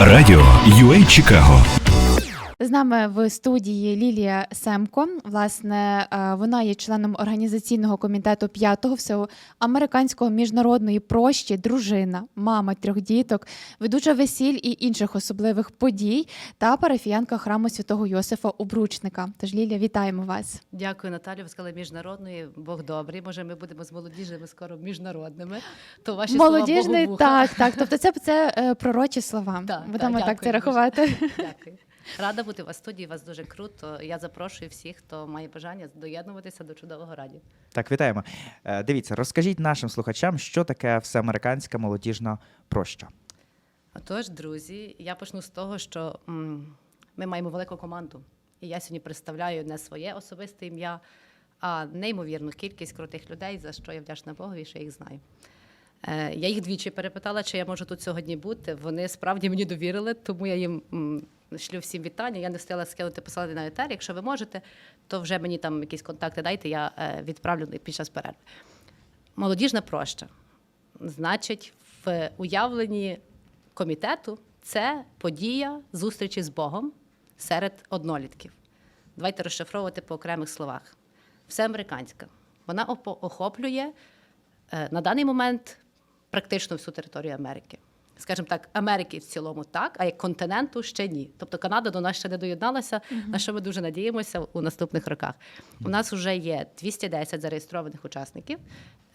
Радіо UA Чикаго. З нами в студії Лілія Семко. Власне, е, вона є членом організаційного комітету п'ятого всеамериканського міжнародної прощі, дружина, мама трьох діток, ведуча весіль і інших особливих подій та парафіянка храму святого Йосифа Обручника. Тож, Лілія, вітаємо вас. Дякую, Наталю. Ви сказали міжнародної. Бог добрий. Може, ми будемо з молодіжними скоро міжнародними. То ваші Молодіжний, слова Богу так, так. Тобто, це, це е, пророчі слова. Так, Будемо так, так це рахувати. Дякую. Рада бути у вас в студії. У вас дуже круто. Я запрошую всіх, хто має бажання доєднуватися до чудового радіо. Так, вітаємо. Е, Дивіться, розкажіть нашим слухачам, що таке всеамериканська молодіжна проща. Отож, друзі, я почну з того, що ми маємо велику команду. І я сьогодні представляю не своє особисте ім'я, а неймовірну кількість крутих людей, за що я вдячна Богові, що я їх знаю. Е, Я їх двічі перепитала, чи я можу тут сьогодні бути. Вони справді мені довірили, тому я їм шлю всім вітання. Я не встигла скинути посилати на етер. Якщо ви можете, то вже мені там якісь контакти дайте, я е, відправлю під час перерви. Молодіжна проща. Значить, в уявленні комітету це подія зустрічі з Богом серед однолітків. Давайте розшифровувати по окремих словах. Все американська. Вона охоплює е, на даний момент практично всю територію Америки. Скажімо так, Америки в цілому так, а як континенту ще ні. Тобто Канада до нас ще не доєдналася, на що ми дуже надіємося у наступних роках. У нас вже є 210 зареєстрованих учасників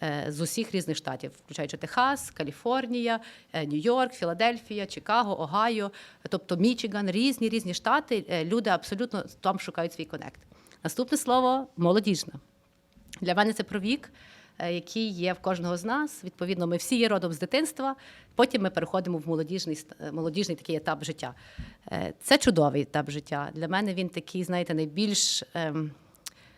е, з усіх різних штатів, включаючи Техас, Каліфорнія, е, Нью-Йорк, Філадельфія, Чикаго, Огайо, тобто Мічиган, різні різні штати. Е, Люди абсолютно там шукають свій конект. Наступне слово молодіжна. Для мене це про вік, який є в кожного з нас. Відповідно, ми всі є родом з дитинства. Потім ми переходимо в молодіжний, е, молодіжний такий етап життя. Е, Це чудовий етап життя. Для мене він такий, знаєте, найбільш ем,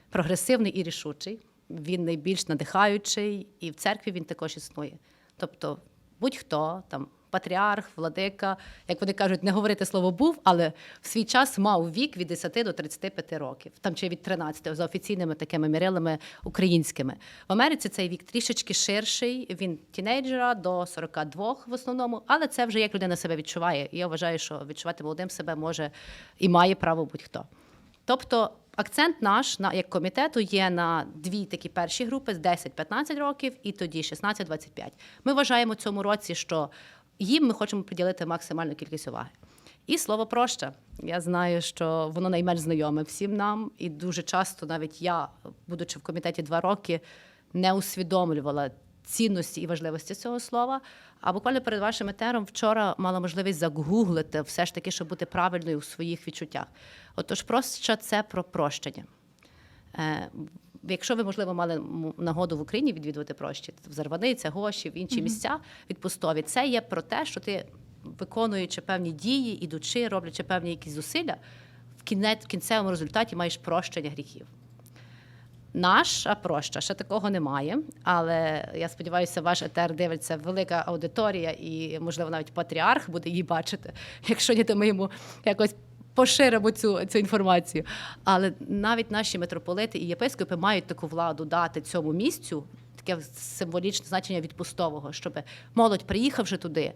прогресивний і рішучий. Він найбільш надихаючий, і в церкві він також існує. Тобто, будь-хто там. Патріарх, владика, як вони кажуть, не говорити слово був, але в свій час мав вік від 10 до 35 років, там чи від 13, за офіційними такими мірилами українськими. В Америці цей вік трішечки ширший. Він тінейджера до 42 в основному, але це вже як людина себе відчуває. І я вважаю, що відчувати молодим себе може і має право будь-хто. Тобто акцент наш на як комітету є на дві такі перші групи з 10-15 років і тоді 16-25. Ми вважаємо цьому році, що їм ми хочемо приділити максимальну кількість уваги. І слово проща. Я знаю, що воно найменш знайоме всім нам, і дуже часто навіть я, будучи в комітеті два роки, не усвідомлювала цінності і важливості цього слова. А буквально перед вашим етером вчора мала можливість загуглити все ж таки, щоб бути правильною у своїх відчуттях. Отож, проща це про прощення. Якщо ви, можливо, мали нагоду в Україні відвідувати прощі, в Зарваниця, Гоші, в інші місця відпустові, це є про те, що ти, виконуючи певні дії, ідучи, роблячи певні якісь зусилля, в кінець, в кінцевому результаті маєш прощення гріхів. Наша проща ще такого немає, але я сподіваюся, ваш етер дивиться велика аудиторія, і, можливо, навіть патріарх буде її бачити. Якщо ні, то ми йому якось поширимо цю, цю інформацію. Але навіть наші митрополити і єпископи мають таку владу дати цьому місцю таке символічне значення відпустового, щоб молодь, приїхавши туди,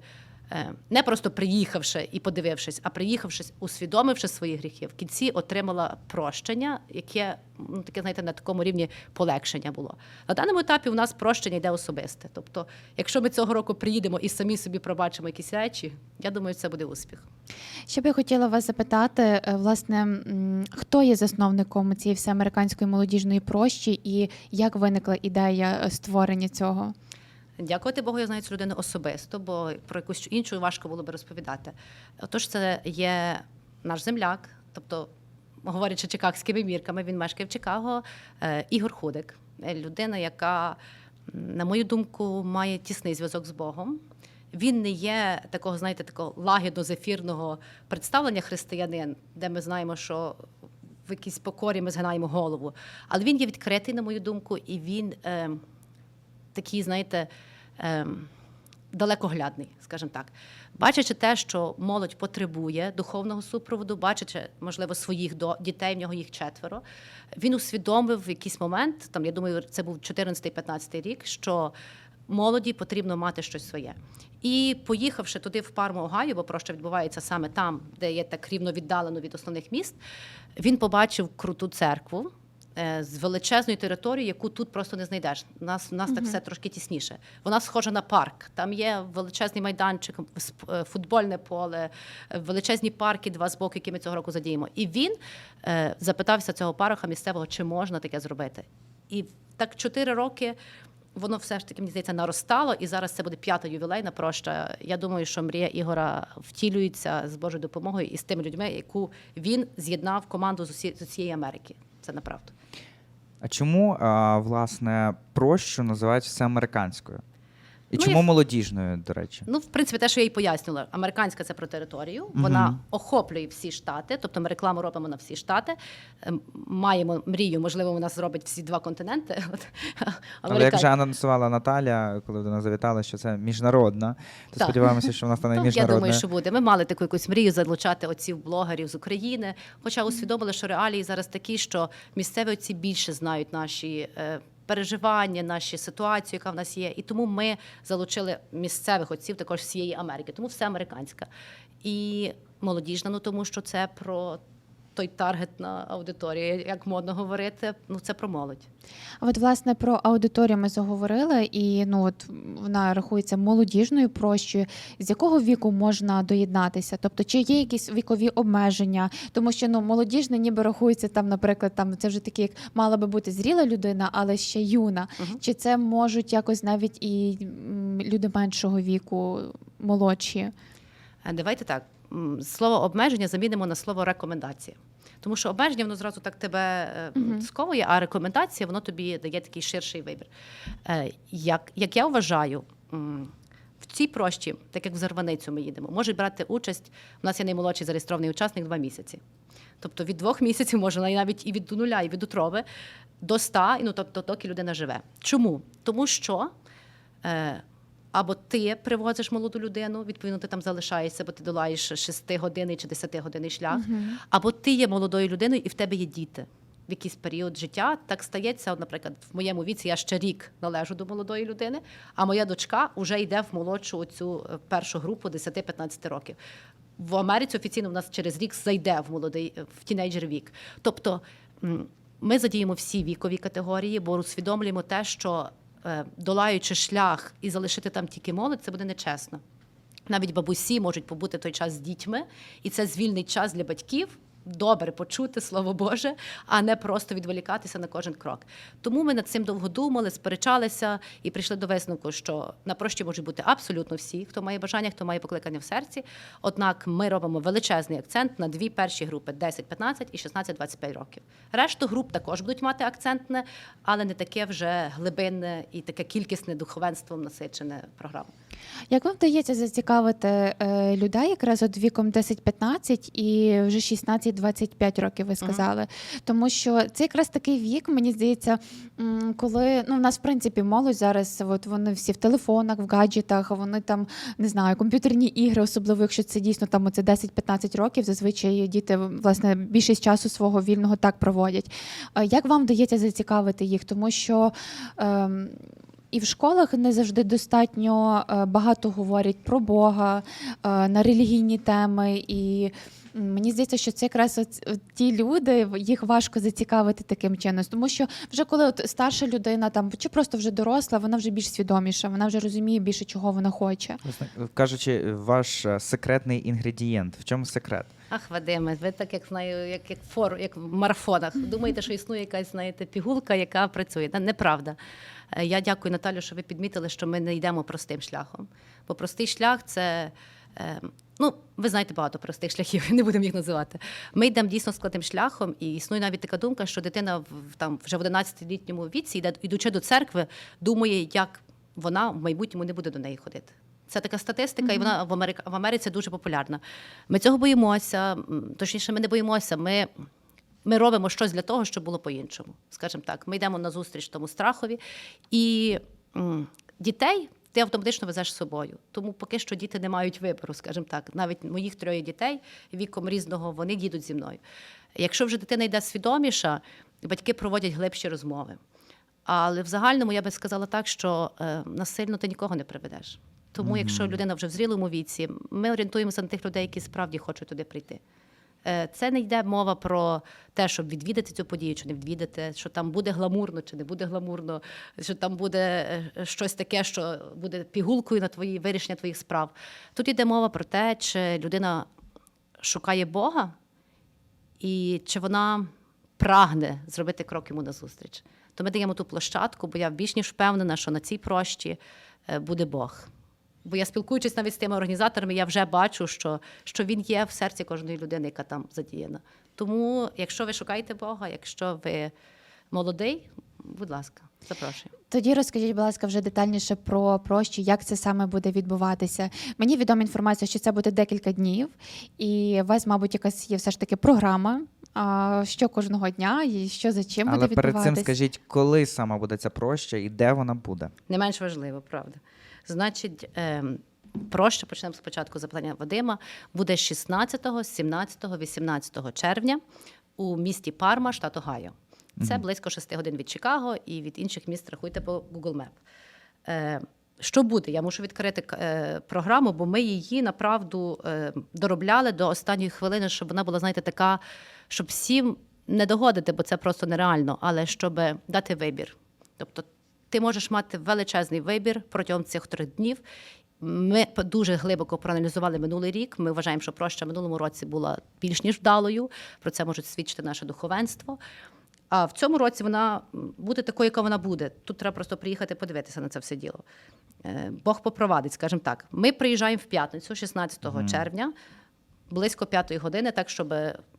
не просто приїхавши і подивившись, а приїхавши, усвідомивши свої гріхи, в кінці отримала прощення, яке ну таке, знаєте, на такому рівні полегшення було. На даному етапі у нас прощення йде особисте. Тобто, якщо ми цього року приїдемо і самі собі пробачимо якісь речі, я думаю, це буде успіх. Ще б я хотіла вас запитати, е, власне, хто є засновником цієї всеамериканської молодіжної прощі і як виникла ідея е, створення цього? Дякувати Богу, я знаю цю людину особисто, бо про якусь іншу важко було би розповідати. Отож, це є наш земляк, тобто, говорячи чикагськими мірками, він мешкає в Чикаго, е, Ігор Худик, Е, людина, яка, на мою думку, має тісний зв'язок з Богом. Він не є такого, знаєте, такого лагідно-зефірного представлення християнин, де ми знаємо, що в якійсь покорі ми згинаємо голову. Але він є відкритий, на мою думку, і він. Е, такий, знаєте, ем, далекоглядний, скажімо так. Бачачи те, що молодь потребує духовного супроводу, бачачи, можливо, своїх до дітей, в нього їх четверо, він усвідомив в якийсь момент, там я думаю, це був 14-15 рік, що молоді потрібно мати щось своє. І поїхавши туди в Парму Огайо, бо проща відбувається саме там, де є так рівно віддалено від основних міст, він побачив круту церкву. Е, З величезною територією, яку тут просто не знайдеш. У нас, у нас так все трошки тісніше. Вона схожа на парк. Там є величезний майданчик, е, футбольне поле, величезні парки, два з боку, які ми цього року задіємо. І він е, запитався цього пароха місцевого, чи можна таке зробити. І так чотири роки воно все ж таки мені здається наростало, і зараз це буде п'ята ювілейна проща. Я думаю, що мрія Ігора втілюється з Божою допомогою і з тими людьми, яку він з'єднав команду з усієї Америки. Це неправда. А чому, власне, прощу називають все американською? І Ну, чому я- молодіжною, до речі? Ну, в принципі, те, що я їй пояснювала, американська це про територію. Вона охоплює всі штати, тобто ми рекламу робимо на всі штати. Ем, Маємо мрію, можливо, вона зробить всі два континенти. От, Але як вже анонсувала Наталя, коли до нас завітала, що це міжнародна, то Так. сподіваємося, що вона стане Ну, я думаю, що буде. Ми мали таку якусь мрію залучати отців блогерів з України. Хоча усвідомили, що реалії зараз такі, що місцеві отці більше знають наші. Переживання, наші ситуації, яка в нас є, і тому ми залучили місцевих отців також всієї Америки. Тому все американське. і молодіжна. Ну тому що це про той таргетна аудиторія, як модно говорити. Ну це про молодь. А От власне про аудиторію ми заговорили, і ну от вона рахується молодіжною прощою. З якого віку можна доєднатися? Тобто, чи є якісь вікові обмеження? Тому що ну молодіжне ніби рахується там, наприклад, там це вже такі, як мала би бути зріла людина, але ще юна. Мгм. Чи це можуть якось навіть і люди меншого віку, молодші? Е, Давайте так. Слово обмеження замінимо на слово рекомендація. Тому що обмеження воно зразу так тебе Мгм. сковує, а рекомендація воно тобі дає такий ширший вибір. Е, Як, як я вважаю, в цій прощі, так як в Зарваницю ми їдемо, можуть брати участь. У нас є наймолодший зареєстрований учасник два місяці. Тобто від двох місяців можна і навіть і від нуля, і від утроби до ста, і ну тобто доки людина живе. Чому? Тому що е, або ти привозиш молоду людину, відповідно, ти там залишаєшся, бо ти долаєш 6 години чи 10 годинний шлях, або ти є молодою людиною і в тебе є діти. В якийсь період життя так стається. От, наприклад, в моєму віці я ще рік належу до молодої людини, а моя дочка вже йде в молодшу цю першу групу 10-15 років. В Америці офіційно в нас через рік зайде в молодий в тінейджер вік. Тобто ми задіємо всі вікові категорії, бо усвідомлюємо те, що е, долаючи шлях і залишити там тільки молодь, це буде нечесно. Навіть бабусі можуть побути той час з дітьми, і це звільний час для батьків. Добре почути слово Боже, а не просто відволікатися на кожен крок. Тому ми над цим довго думали, сперечалися і прийшли до висновку, що на прощі можуть бути абсолютно всі, хто має бажання, хто має покликання в серці. Однак ми робимо величезний акцент на дві перші групи 10-15 і 16-25 років. Решту груп також будуть мати акцентне, але не таке вже глибинне і таке кількісне духовенством насичене програма. Як вам вдається зацікавити е, людей якраз от віком 10-15 і вже 16-25 років, ви сказали? Тому що це якраз такий вік, мені здається, коли ну в нас в принципі молодь зараз, от вони всі в телефонах, в гаджетах, вони там не знаю, комп'ютерні ігри, особливо якщо це дійсно там оце 10-15 років, зазвичай діти власне більшість часу свого вільного так проводять. Як вам вдається зацікавити їх? Тому що ем, і в школах не завжди достатньо е, багато говорять про Бога е, на релігійні теми. І мені здається, що це якраз от, ті люди, їх важко зацікавити таким чином. Тому що вже коли от старша людина там чи просто вже доросла, вона вже більш свідоміша, вона вже розуміє більше, чого вона хоче. Кажучи, ваш е, секретний інгредієнт. В чому секрет? Ах, Вадиме, ви так як знаю, як, як фор, як в марафонах. Думаєте, що існує якась, знаєте, пігулка, яка працює. Та Неправда. Е, Я дякую, Наталю, що ви підмітили, що ми не йдемо простим шляхом. Бо простий шлях це. Е, Ну, ви знаєте багато простих шляхів, не будемо їх називати. Ми йдемо дійсно складним шляхом, і існує навіть така думка, що дитина в там вже в 11-літньому віці, йде, ідучи до церкви, думає, як вона в майбутньому не буде до неї ходити. Це така статистика, і вона в Америці, в Америці дуже популярна. Ми цього боїмося, точніше, ми не боїмося. Ми, ми робимо щось для того, щоб було по-іншому. Скажімо так, ми йдемо на зустріч тому страхові, і м, дітей ти автоматично везеш з собою. Тому поки що діти не мають вибору, скажімо так. Навіть моїх троє дітей віком різного вони їдуть зі мною. Якщо вже дитина йде свідоміша, батьки проводять глибші розмови. Але в загальному я би сказала так, що е, насильно ти нікого не приведеш. Тому, якщо людина вже в зрілому віці, ми орієнтуємося на тих людей, які справді хочуть туди прийти. Е, Це не йде мова про те, щоб відвідати цю подію, чи не відвідати, що там буде гламурно, чи не буде гламурно, що там буде е, щось таке, що буде пігулкою на твої вирішення твоїх справ. Тут йде мова про те, чи людина шукає Бога, і чи вона прагне зробити крок йому назустріч. То ми даємо ту площадку, бо я більш ніж впевнена, що на цій прощі е, буде Бог. Бо я спілкуючись навіть з тими організаторами, я вже бачу, що, що він є в серці кожної людини, яка там задіяна. Тому, якщо ви шукаєте Бога, якщо ви молодий, будь ласка, запрошую. Тоді розкажіть, будь ласка, вже детальніше про прощу, як це саме буде відбуватися. Мені відома інформація, що це буде декілька днів, і у вас, мабуть, якась є все ж таки програма, а, що кожного дня і що за чим Але буде перед цим скажіть, коли саме буде ця проща і де вона буде? Не менш важливо, правда. Значить, ем, проще почнемо спочатку запитання Вадима. Буде 16, 17, 18 червня у місті Парма, штат Огайо. Це близько 6 годин від Чикаго і від інших міст рахуйте по Google Map. Е, що буде? Я мушу відкрити е, програму, бо ми її направду е, доробляли до останньої хвилини, щоб вона була, знаєте, така, щоб всім не догодити, бо це просто нереально, але щоб дати вибір. Тобто ти можеш мати величезний вибір протягом цих трьох днів. Ми дуже глибоко проаналізували минулий рік. Ми вважаємо, що проща в минулому році була більш ніж вдалою. Про це можуть свідчити наше духовенство. А в цьому році вона буде такою, яка вона буде. Тут треба просто приїхати подивитися на це все діло. Е, Бог попровадить, скажімо так. Ми приїжджаємо в п'ятницю, 16 червня, близько п'ятої години, так щоб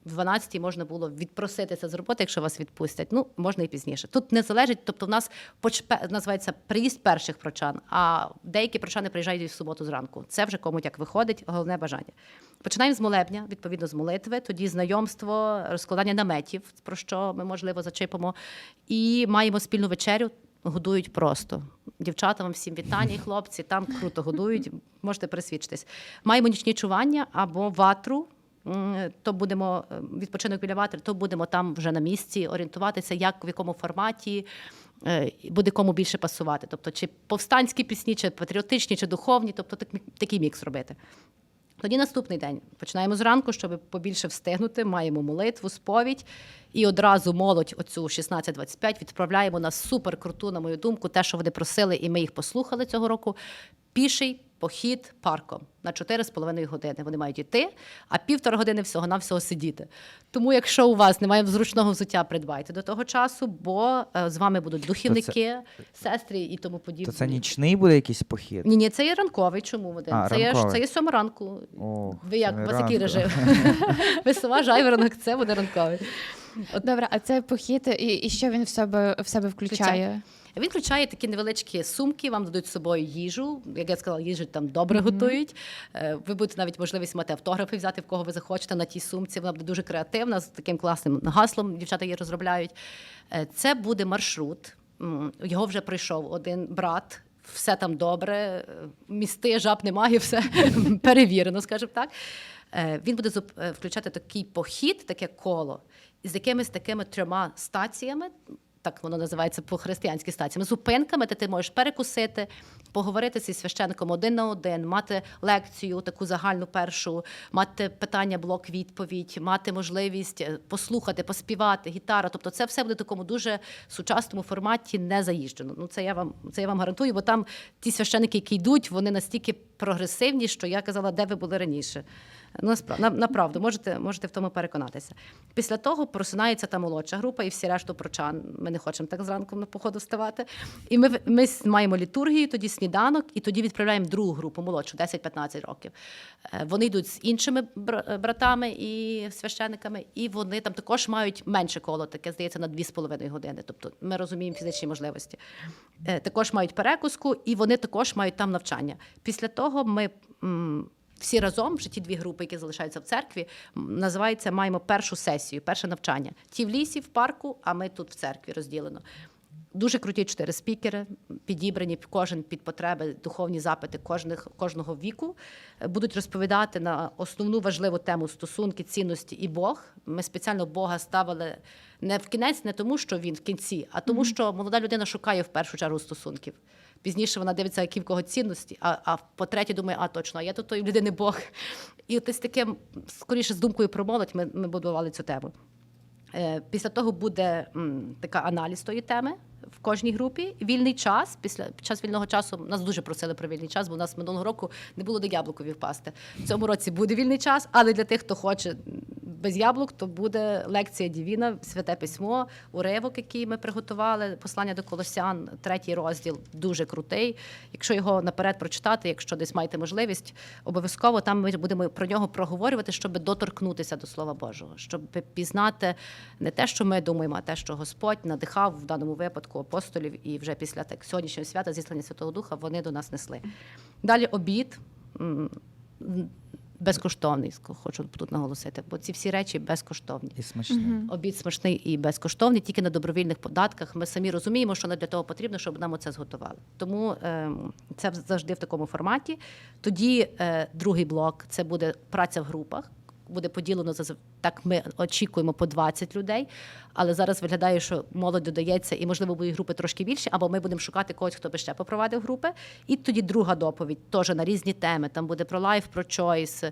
в 12-й можна було відпроситися з роботи, якщо вас відпустять. Ну, можна і пізніше. Тут не залежить, тобто в нас називається приїзд перших прочан, а деякі прочани приїжджають в суботу зранку. Це вже кому як виходить, головне бажання. Починаємо з молебня, відповідно з молитви, тоді знайомство, розкладання наметів, про що ми можливо зачепимо, і маємо спільну вечерю. Годують просто. Дівчата вам всім вітання, і хлопці там круто годують. Можете присвідчитись. Маємо нічні чування або ватру. То будемо е, відпочинок біля ватри, то будемо там вже на місці орієнтуватися, як в якому форматі е, буде кому більше пасувати. Тобто, чи повстанські пісні, чи патріотичні, чи духовні, тобто такий мікс робити. Тоді наступний день починаємо зранку, щоб побільше встигнути. Маємо молитву, сповідь, і одразу молодь оцю 16-25 відправляємо на суперкруту, на мою думку, те, що вони просили, і ми їх послухали цього року. Піший похід парком на 4,5 години. Вони мають йти, а півтора години всього на всього сидіти. Тому, якщо у вас немає зручного взуття, придбайте до того часу, бо е, з вами будуть духівники, сестри і тому подібне. То це нічний буде якийсь похід? Ні, ні, це є ранковий. Чому один? А, це, є, ранковий. це є сьома ранку. О, Ви як? це У вас який режим? Ви сова жайворонок, це буде ранковий. Добре, а це похід, і, і що він в себе в себе включає? Він включає такі невеличкі сумки, вам дадуть з собою їжу. Як я сказала, їжу там добре готують. Е, Ви будете навіть можливість мати автографи взяти, в кого ви захочете на тій сумці. Вона буде дуже креативна, з таким класним гаслом. Дівчата її розробляють. Е, Це буде маршрут. Його вже пройшов один брат. Все там добре, е, місти, жаб немає, все перевірено, скажімо так. Він буде включати такий похід, таке коло, з якимись такими трьома стаціями, так воно називається по християнській стаціями, зупинками, де ти можеш перекусити, поговорити зі священником один на один, мати лекцію, таку загальну першу, мати питання, блок відповідь, мати можливість е, послухати, поспівати, гітара. Тобто, це все буде в такому дуже сучасному форматі, не заїжджено. Ну це я вам це я вам гарантую, бо там ті священники, які йдуть, вони настільки прогресивні, що я казала, де ви були раніше. Ну, на, направду, можете, можете в тому переконатися. Після того просинається та молодша група, і всі решту прочан. Ми не хочемо так зранку на походу вставати. І ми, ми маємо літургію, тоді сніданок, і тоді відправляємо другу групу, молодшу, 10-15 років. Е, Вони йдуть з іншими братами і священниками, і вони там також мають менше коло, таке здається, на 2,5 години. Тобто ми розуміємо фізичні можливості. Е, Також мають перекуску, і вони також мають там навчання. Після того ми. всі разом, вже ті дві групи, які залишаються в церкві, називається маємо першу сесію, перше навчання. Ті в лісі, в парку, а ми тут в церкві розділено. Дуже круті чотири спікери, підібрані кожен під потреби, духовні запити кожних, кожного віку. Будуть розповідати на основну важливу тему стосунки, цінності і Бог. Ми спеціально Бога ставили не в кінець, не тому, що він в кінці, а тому, що молода людина шукає в першу чергу стосунків. Пізніше вона дивиться, які в кого цінності, а, а по-третє, думає, а точно, а я тут тої людини Бог. І от із таким, скоріше, з думкою про молодь ми, ми будували цю тему. Е, Після того буде м, така аналіз тої теми в кожній групі. Вільний час. Після під час вільного часу нас дуже просили про вільний час, бо у нас минулого року не було до яблукові впасти. В цьому році буде вільний час, але для тих, хто хоче без яблук, то буде лекція Дівіна, святе письмо, уривок, який ми приготували. Послання до Колосян, третій розділ, дуже крутий. Якщо його наперед прочитати, якщо десь маєте можливість, обов'язково там ми будемо про нього проговорювати, щоб доторкнутися до Слова Божого, щоб пізнати не те, що ми думаємо, а те, що Господь надихав в даному випадку апостолів, і вже після так сьогоднішнього свята зіслання Святого Духа вони до нас несли. Далі обід. Безкоштовний, хочу тут наголосити, бо ці всі речі безкоштовні. І смачне. Обід смачний і безкоштовний, тільки на добровільних податках. Ми самі розуміємо, що для того потрібно, щоб нам оце зготували. Тому е, це завжди в такому форматі. Тоді е, другий блок це буде праця в групах. Буде поділено за так. Ми очікуємо по 20 людей, але зараз виглядає, що молодь додається, і можливо будуть групи трошки більше, або ми будемо шукати когось, хто би ще попровадив групи. І тоді друга доповідь теж на різні теми. Там буде про лайф, про чойс.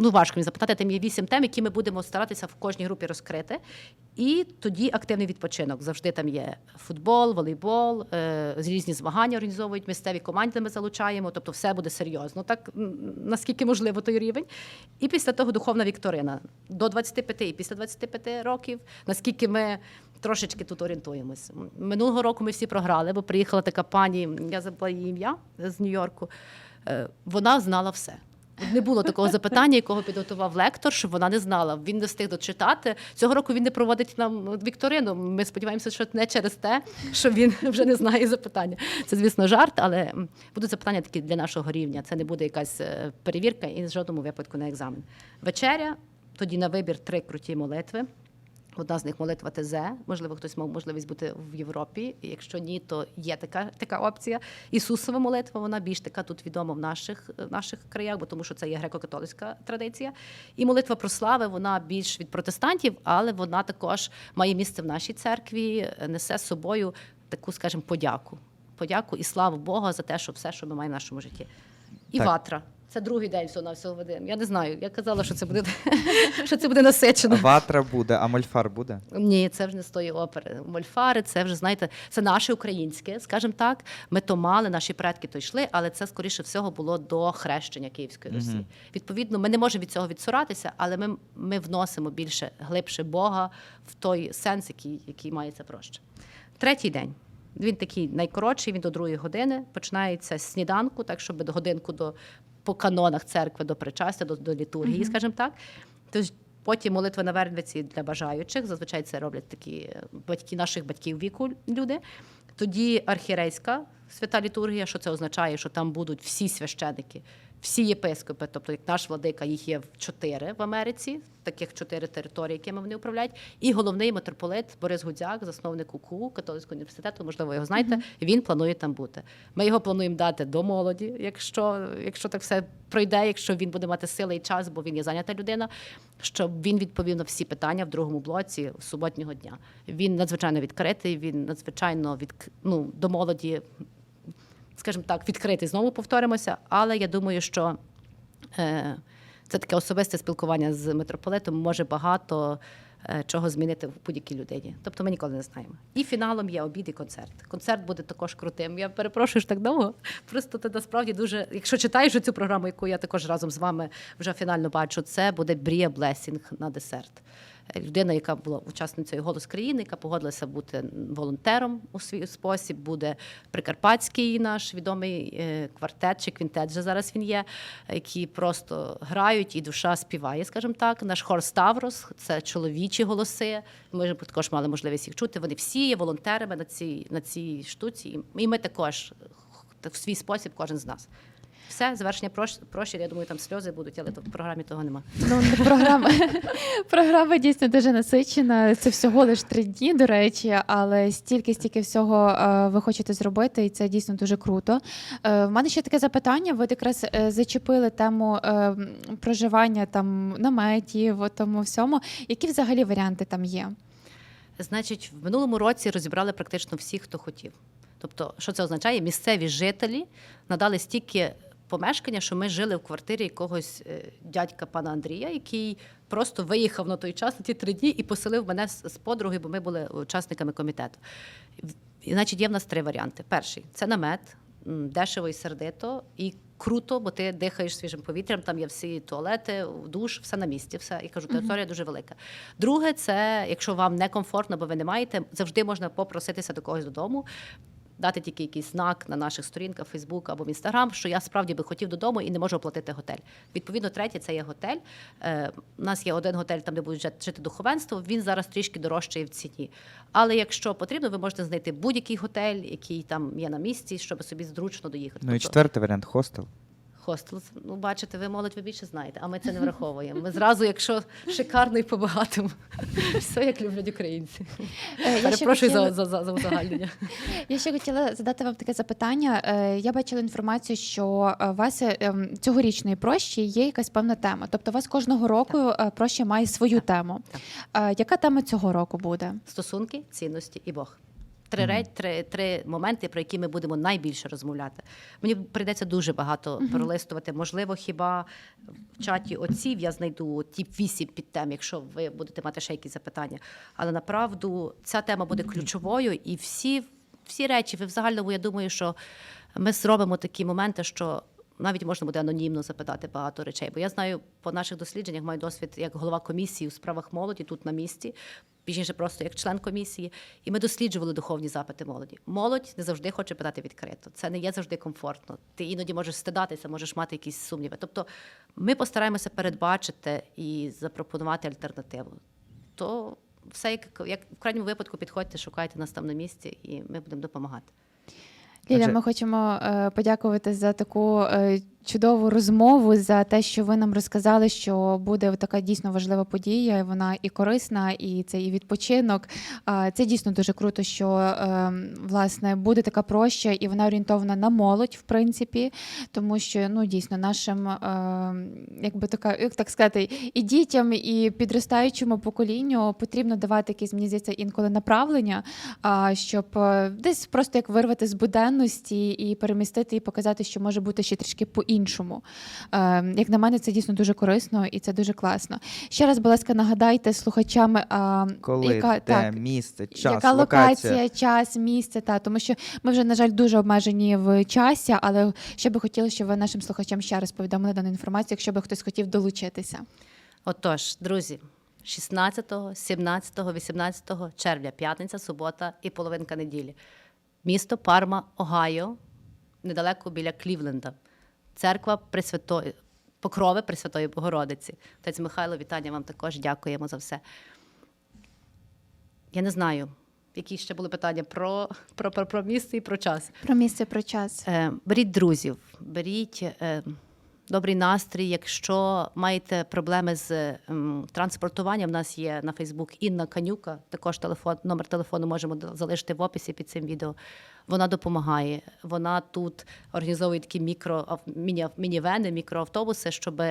Ну, важко мені запитати, там є вісім тем, які ми будемо старатися в кожній групі розкрити. І тоді активний відпочинок. Завжди там є футбол, волейбол, е, різні змагання організовують місцеві команди. Ми залучаємо. Тобто, все буде серйозно, так наскільки можливо той рівень. І після того духовна вікторина до 25 і після 25 років, наскільки ми. Трошечки тут орієнтуємось. Минулого року ми всі програли, бо приїхала така пані, я забула її ім'я з Нью-Йорку. Е, Вона знала все. Не було такого запитання, якого підготував лектор, щоб вона не знала. Він не встиг дочитати. Цього року він не проводить нам вікторину. Ми сподіваємося, що не через те, що він вже не знає запитання. Це, звісно, жарт, але будуть запитання такі для нашого рівня. Це не буде якась е, перевірка і в жодному випадку не екзамен. Вечеря, тоді на вибір три круті молитви. Одна з них молитва ТЗ. Можливо, хтось мав можливість бути в Європі. І Якщо ні, то є така, така опція. Ісусова молитва, вона більш така тут відома в наших, в наших краях, бо тому що це є греко-католицька традиція. І молитва про слави, вона більш від протестантів, але вона також має місце в нашій церкві, несе з собою таку, скажімо, подяку. Подяку і славу Бога за те, що все, що ми маємо в нашому житті. І Так. ватра. Це другий день всього на всього Вадим. Я не знаю. Я казала, що це буде що це буде насичено. Ватра буде, а мольфар буде. Ні, це вже не з тої опери. Мольфари, це вже знаєте, це наше українське, скажімо так. Ми то мали, наші предки то йшли, але це скоріше всього було до хрещення Київської Русі. Мгм. Відповідно, ми не можемо від цього відсуратися, але ми, ми вносимо більше глибше Бога в той сенс, який, який має це проще. Третій день. Він такий найкоротший, він до другої години. Починається з сніданку, так щоб до годинку до по канонах церкви до причастя, до, до літургії, скажімо так. Тож Потім молитва на вервиці для бажаючих. Зазвичай це роблять такі батьки наших батьків віку люди. Тоді архірейська свята літургія, що це означає, що там будуть всі священики, всі єпископи, тобто як наш владика, їх є чотири в Америці, таких чотири території, якими вони управляють. І головний митрополит Борис Гудзяк, засновник УКУ католицького університету, можливо, його знаєте. Він планує там бути. Ми його плануємо дати до молоді, якщо, якщо так все пройде, якщо він буде мати сили і час, бо він є зайнята людина, щоб він відповів на всі питання в другому блоці суботнього дня. Він надзвичайно відкритий, він надзвичайно від ну, до молоді, скажімо так, відкритий. Знову повторимося, але я думаю, що. Е, це таке особисте спілкування з митрополитом може багато е, чого змінити в будь-якій людині. Тобто ми ніколи не знаємо. І фіналом є обід і концерт. Концерт буде також крутим. Я перепрошую що так довго. Просто ти насправді дуже, якщо читаєш цю програму, яку я також разом з вами вже фінально бачу, це буде Брія Блесінг на десерт. Людина, яка була учасницею голос країни, яка погодилася бути волонтером у свій спосіб, буде Прикарпатський наш відомий е, квартет чи квінтет, вже зараз він є, які просто грають і душа співає, скажімо так. Наш хор Ставрос це чоловічі голоси. Ми ж також мали можливість їх чути. Вони всі є волонтерами на цій, на цій штуці. І ми також в свій спосіб, кожен з нас. Все, завершення прощі, я думаю, там сльози будуть, але в програмі того нема. Ну, програма, програма дійсно дуже насичена. Це всього лиш три дні, до речі, але стільки, стільки всього е, ви хочете зробити, і це дійсно дуже круто. Е, в мене ще таке запитання. Ви якраз е, зачепили тему проживання там наметів, тому всьому. Які взагалі варіанти там є? Значить, в минулому році розібрали практично всіх, хто хотів. Тобто, що це означає? Місцеві жителі надали стільки помешкання, що ми жили в квартирі якогось е, дядька пана Андрія, який просто виїхав на той час на ті три дні і поселив мене з подругою, бо ми були учасниками комітету. І, значить, є в нас три варіанти. Перший це намет, дешево і сердито, і круто, бо ти дихаєш свіжим повітрям, там є всі туалети, душ, все на місці. Все. І кажу, територія дуже велика. Друге, це якщо вам некомфортно, бо ви не маєте, завжди можна попроситися до когось додому. Дати тільки якийсь знак на наших сторінках, Фейсбук або в Інстаграм, що я справді би хотів додому і не можу оплатити готель. Відповідно, третє це є готель. Е, у нас є один готель, там де будуть жити- духовенство. Він зараз трішки дорожчий в ціні. Але якщо потрібно, ви можете знайти будь-який готель, який там є на місці, щоб собі зручно доїхати. Ну і Тобто- четвертий варіант хостел. Хостел, ну бачите, ви молодь ви більше знаєте, а ми це не враховуємо. Ми зразу, якщо шикарно і по-багатому, все як люблять українці. Е, я Перепрошую хотіла- за, за, за, за узагальнення. Я ще хотіла задати вам таке запитання. Е, Я бачила інформацію, що е, у вас ем, цьогорічної прощі є якась певна тема. Тобто, у вас кожного року е, проща має свою тему. Е, Яка тема цього року буде? Стосунки, цінності і Бог. Три, ре- три, три моменти, про які ми будемо найбільше розмовляти. Мені прийдеться дуже багато пролистувати. Можливо, хіба в чаті отців я знайду ті вісім підтем, якщо ви будете мати ще якісь запитання. Але направду ця тема буде ключовою, і всі, всі речі, ви в загальному, я думаю, що ми зробимо такі моменти, що навіть можна буде анонімно запитати багато речей. Бо я знаю по наших дослідженнях, маю досвід як голова комісії у справах молоді тут на місці, пізніше просто як член комісії. І ми досліджували духовні запити молоді. Молодь не завжди хоче питати відкрито. Це не є завжди комфортно. Ти іноді можеш стидатися, можеш мати якісь сумніви. Тобто ми постараємося передбачити і запропонувати альтернативу. То все як, як в крайньому випадку підходьте, шукайте нас там на місці, і ми будемо допомагати. Ліля, Отже- ми хочемо е, подякувати за таку е, чудову розмову, за те, що ви нам розказали, що буде така дійсно важлива подія. Вона і корисна, і це і відпочинок. Це дійсно дуже круто, що е, власне буде така проща, і вона орієнтована на молодь, в принципі, тому що ну дійсно нашим, е, якби така, як так сказати, і дітям, і підростаючому поколінню потрібно давати якісь, мені здається, інколи направлення, щоб е, десь просто як вирвати з буденності і перемістити, і показати, що може бути ще трішки по-іншому. Е, Як на мене, це дійсно дуже корисно і це дуже класно. Ще раз, будь ласка, нагадайте слухачам, а, Коли, яка де, так. місце, час, Яка локація. локація, час, місце, та тому що ми вже на жаль дуже обмежені в часі, але ще би хотіли, щоб ви нашим слухачам ще раз повідомили дану інформацію, якщо би хтось хотів долучитися. Отож, друзі, 16, 17, 18 червня, п'ятниця, субота і половинка неділі. Місто Парма, Огайо, недалеко біля Клівленда. Церква Пресвятої, Покрови Пресвятої Богородиці. Отець Михайло, вітання вам також. Дякуємо за все. Я не знаю, які ще були питання про, про, про, про місце і про час. Про місце, про час. Е, беріть друзів, беріть е, добрий настрій. Якщо маєте проблеми з ем, транспортуванням, в нас є на Фейсбук Інна Канюка. Також телефон, номер телефону можемо залишити в описі під цим відео. Вона допомагає. Вона тут організовує такі мікро мінівени, мікроавтобуси, щоб.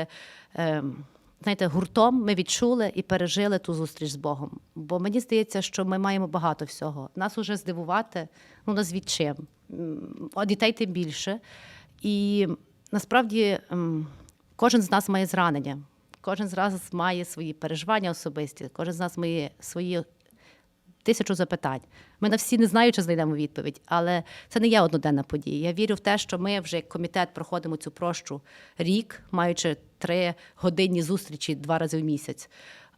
ем, Знаєте, гуртом ми відчули і пережили ту зустріч з Богом. Бо мені здається, що ми маємо багато всього. Нас уже здивувати, ну назвіть чим. А дітей тим більше. І насправді ем, кожен з нас має зранення, кожен з нас має свої переживання особисті, кожен з нас має свої тисячу запитань. Ми на всі не знаю, чи знайдемо відповідь, але це не є одноденна подія. Я вірю в те, що ми вже як комітет проходимо цю прощу рік, маючи три годинні зустрічі два рази в місяць.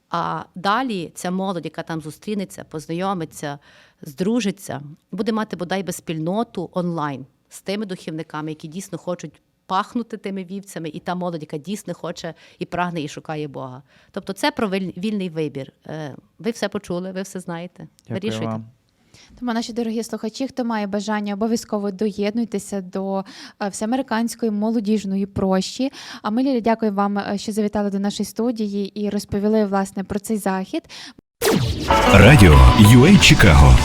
А далі ця молодь, яка там зустрінеться, познайомиться, здружиться, буде мати бодай би спільноту онлайн з тими духівниками, які дійсно хочуть пахнути тими вівцями, і та молодь, яка дійсно хоче і прагне, і шукає Бога. Тобто це про вільний вибір. Е, Ви все почули, ви все знаєте. Дякую Вирішуйте. вам. Тому, наші дорогі слухачі, хто має бажання, обов'язково доєднуйтеся до е, всеамериканської молодіжної прощі. А ми Лілі, дякую вам, е, що завітали до нашої студії і розповіли власне про цей захід. Радіо UA Чикаго